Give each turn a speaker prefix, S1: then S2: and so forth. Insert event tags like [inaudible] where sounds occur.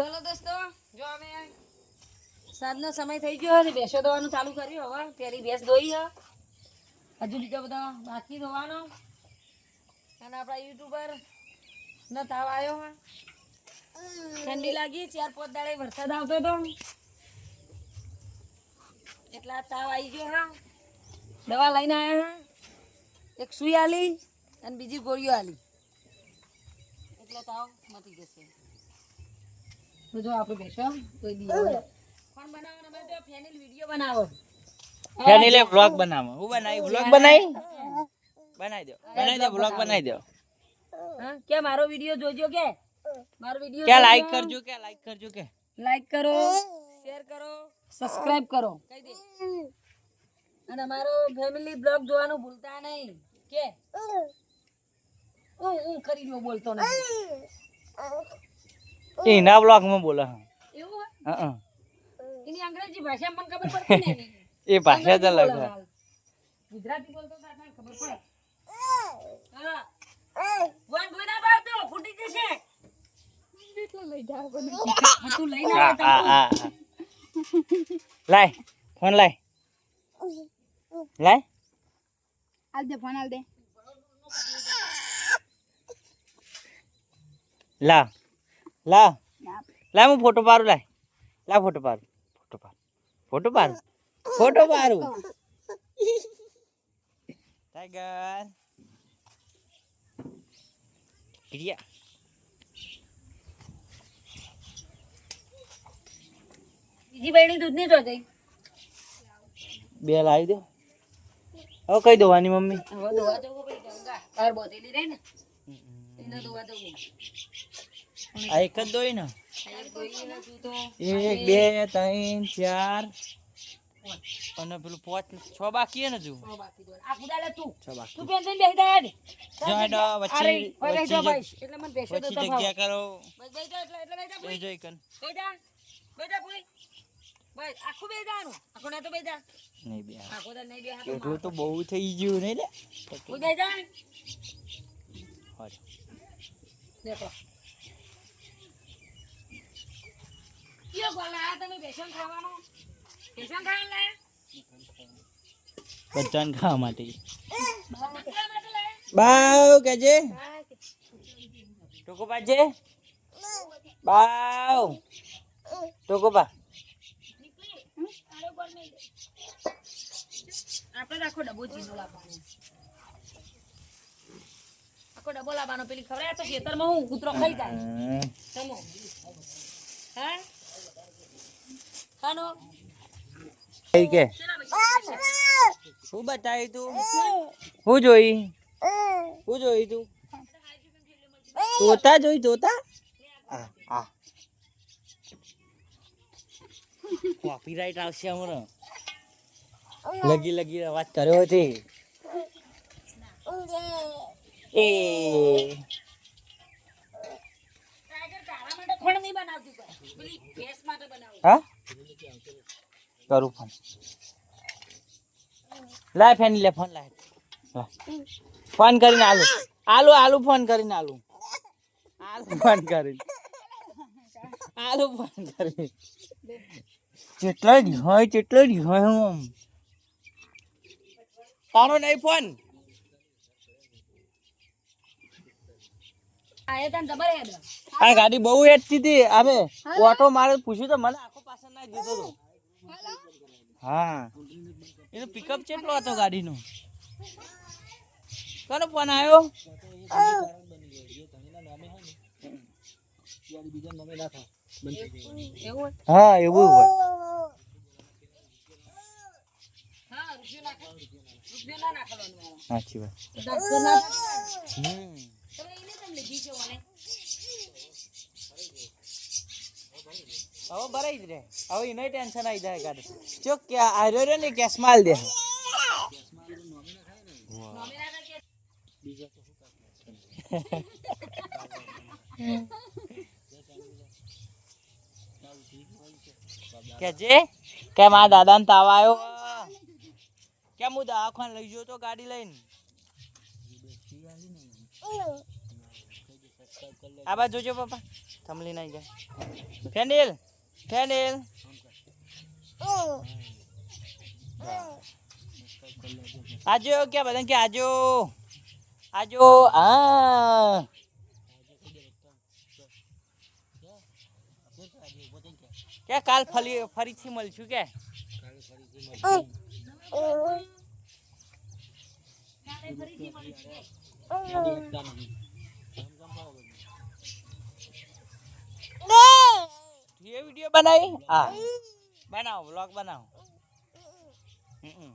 S1: ચલો દોસ્તો, જો અમે સાંજનો સમય થઈ ગયો હવે ભેંસો દોવાનું ચાલુ કર્યું હવે પહેલી ભેંસ દોઈ હજુ બીજો બધો બાકી દોવાનો અને આપણા યુટ્યુબર નો તાવ આવ્યો હા. ઠંડી લાગી, ચાર પાંચ દાડે વરસાદ આવતો હતો. એટલા તાવ આવી ગયો હા. દવા લઈને આવ્યા હા. એક સુઈ આલી અને બીજી ગોળીઓ આલી. એટલે તાવ મટી જશે. તો જો આપણે બેસો કોઈ દી કોણ બનાવવાનો બનાવો તો ફેનિલ વિડિયો બનાવો.
S2: ફેનિલે વ્લોગ બનાવો. હું બનાવી? વ્લોગ બનાવી? બનાવી દો. બનાવી દો વ્લોગ બનાવી દો.
S1: હા કે મારો વિડિયો જોજો કે? મારો વિડિયો
S2: કે લાઈક કરજો કે લાઈક કરજો કે.
S1: લાઈક કરો શેર કરો. સબસ્ક્રાઇબ કરો. કહી દે. અને અમારો ફેમિલી બ્લોગ જોવાનું ભૂલતા નહીં. કે? હું હું કરી રહ્યો બોલતો નહીં
S2: એના બ્લોગમાં બોલે હા.
S1: એવું
S2: હા
S1: એની અંગ્રેજી ભાષા મને ખબર પડતી [laughs] નહીં.
S2: એ ભાષા જ અલગ છે
S1: ગુજરાતી બોલતો તો આપણને ખબર પડે. હા. વન ફૂટી જશે. તું
S2: હા. લાય ફોન લાય. લાય.
S3: આલ દે ફોન આલ દે.
S2: લા. લા લા હું ફોટો પાડું લાય લા ફોટો પાડું ફોટો પાર ફોટો પારું ફોટો પાડું. ટાઈગર. રિયા
S1: બીજી બહેણી દૂધ નહીં જોતી.
S2: બે લાવી દો. હવે કઈ દોવાની મમ્મી?
S1: હવે દોવા જવું ગંગા. તાર બોતેલી રહી ને. એને દોવા જવું
S2: આ એક જ દોઈ ને?
S1: એક
S2: બે ત્રણ ચાર. અને પેલું પોચ છ બાકી ને
S1: જો બાકી
S2: છ જગ્યા કરો. જોઈ કન
S1: તો બેહી
S2: એટલું તો થઈ ગયું નહીં લે
S1: તું બેહી જા
S2: હોય.
S1: દેખો કયો બોલા આ તમે બેસન ખાવાનો. બેસન ખાવાનું લાયા.
S2: બધાને ખાવા માટે. બાવ કેજે. ટોકો પાજે બાવ. ટોકો પા.
S1: આપણે આખો ડબ્બો જીનો લાવવાનો. આખો ડબ્બો લાવવાનો. પેલી ખબર આ તો ખેતરમાં હું કૂતરો ખાઈ જાય.
S2: હમ.
S1: તમો હા? ખાનો.
S2: કઈ કે? શું બતાવી તું? શું જોઈ? શું જોઈ તું? તોતા જોઈ તોતા આ આ. કોપીરાઈટ આવશે હમણાં. લગી લગી અવાજ કર્યો છે. એ.
S1: ટાઈગર તારા માટે ખોણ નહીં બનાવતી કોઈ. પેલી ભેંસ માટે બનાવું.
S2: હા? કરું ફોન લાય ફેની લે ફોન લાય. ફોન કરીને આલુ. આલુ આલુ ફોન કરીને આલુ. આલુ ફોન કરીને. આલુ ફોન કરીને. કેટલો જ હોય કેટલો જ હોય હું તારો નહીં ફોન.
S1: આ
S2: ગાડી બહુ હેડતી હતી. હવે ઓટો મારે પૂછ્યું તો મને આખો પાછળ ના દીધો હા. એનો પિકઅપ કેટલો હતો ગાડીનો? કોનો ફોન આવ્યો? હા એવું હોય.
S1: હા રૂપિયો નાખો રૂપિયો ના નાખવાનો મારો
S2: સાચી વાત
S1: દસ ના નાખવાનો.
S2: હમ
S1: તમે એને કેમ લીધી છે મને
S2: હવે ભરાઈ જ રે હવે એને ટેન્શન આવી જાય ગાડી જો કે આર્યો રે ને કેસ માલ દે. કે જે? કે મારા દાદાને તાવ આવ્યો. કેમ હું દવાખાને લઈ ગયો તો ગાડી લઈને. આ બાજુ જોજો પપ્પા. થમલી નહીં જાય. ફેન્ડેલ ફેન્ડેલ આજો ક્યાં બધા કે આજો આજો હા કે કાલ ફરી ફરીથી મળશું કે ये વીડિયો બનાવી? હા. બનાવો વ્લોગ બનાવો. હમ.